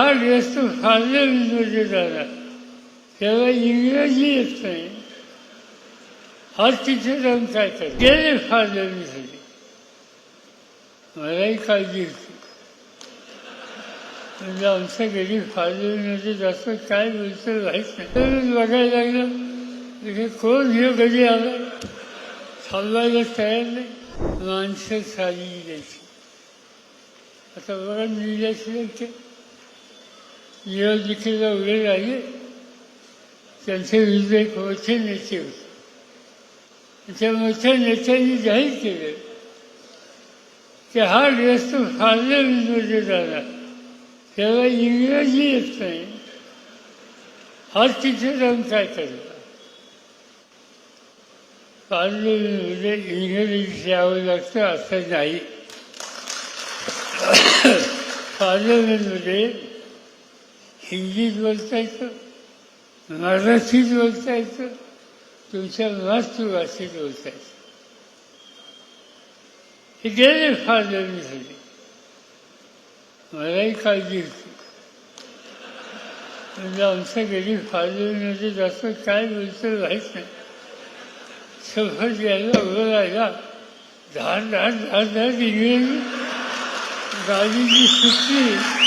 हा व्यस्त फारल्या विनोदी झाला त्याला इंग्रजी येत नाही हा तिथे जाऊन काय कर गेले फारल्या मलाही काळजी होती म्हणजे आमच्या घरी फारल्या विनोदी जास्त काय बोलतं माहीत नाही तर बघायला लागलं म्हणजे कोण हे कधी आला थांबायला तयार नाही माणसं साधी द्यायची आता बघा निल्याशिवाय ते निवडणुकीला उभे राहिले त्यांचे विरुद्ध एक मोठे नेते होते. त्या मोठ्या नेत्यांनी जाहीर केलं. की हा व्यस्त फारल्या विनोदी झाला. त्याला इंग्रजी येत नाही. हा तिथे जाऊन काय करता फारले विनोदी इंग्रजी यावं लागतं असं नाही. पार्लमेंटमध्ये हिंदीत बोलता येतं मराठीत बोलता येतं तुमच्या मातृभाषेत बोलता येतं हे गेले पार्लमेंटमध्ये मलाही काळजी होती. म्हणजे आमच्या घरी पार्लमेंटमध्ये जास्त काय बोलतं माहीत नाही. सफर यायला उभं राहिला. दहा दहा दहा दहा इंग्रजी गाडीची सुटली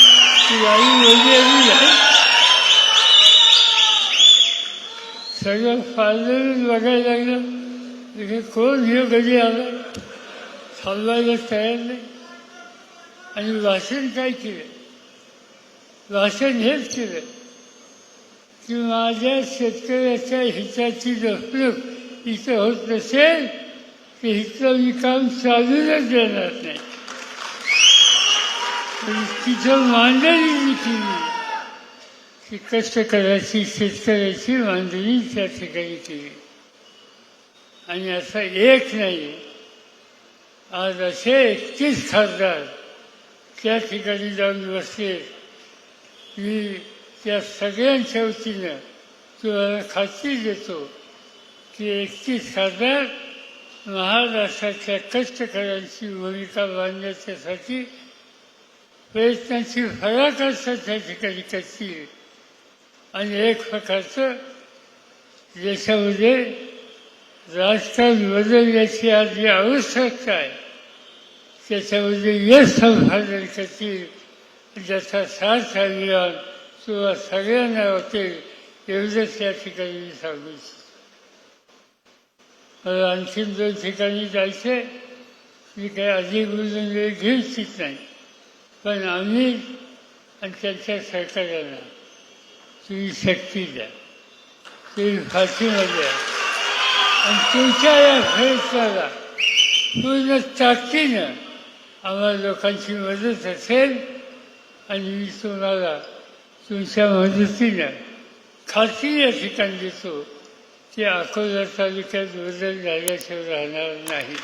सगळं फायदा बघायला लागलं तिथे कोण हे कधी आला थांबायला तयार नाही आणि भाषण काय केलं भाषण हेच केलं की माझ्या शेतकऱ्याच्या हिताची जपणूक इथं होत नसेल तर इथलं मी काम चालूनच देणार नाही तिथं मांडणी मी केली की कष्टकऱ्याची शेतकऱ्याची मांडणी त्या ठिकाणी केली आणि असं एक नाही आज असे एकतीस खासदार त्या ठिकाणी जाऊन बसले. मी त्या सगळ्यांच्या वतीनं तुम्हाला खात्री देतो की एकतीस खासदार महाराष्ट्राच्या कष्टकऱ्यांची भूमिका बांधण्याच्यासाठी प्रयत्नांची फराकरता त्या ठिकाणी करतील आणि एक प्रकारचं देशामध्ये राजकारण बदलण्याची आज जी आवश्यकता आहे त्याच्यामध्ये यश संपादन करतील ज्याचा साथ अभियान किंवा सगळ्यांना वाटेल एवढंच या ठिकाणी मी सांगू इच्छितो. मला आणखीन दोन ठिकाणी जायचे मी काही अधिक बोलून वेळ घेऊ इच्छित नाही. पण आम्ही आणि त्यांच्या सरकारांना तुम्ही शक्ती द्या. तुम्ही फाशीला द्या म्हणजे आणि तुमच्या या प्रयत्नाला पूर्ण ताकदीनं आम्हाला लोकांची मदत असेल आणि मी तुम्हाला तुमच्या मदतीनं खात्री या ठिकाणी देतो की अकोला तालुक्यात बदल झाल्याशिवाय राहणार नाही.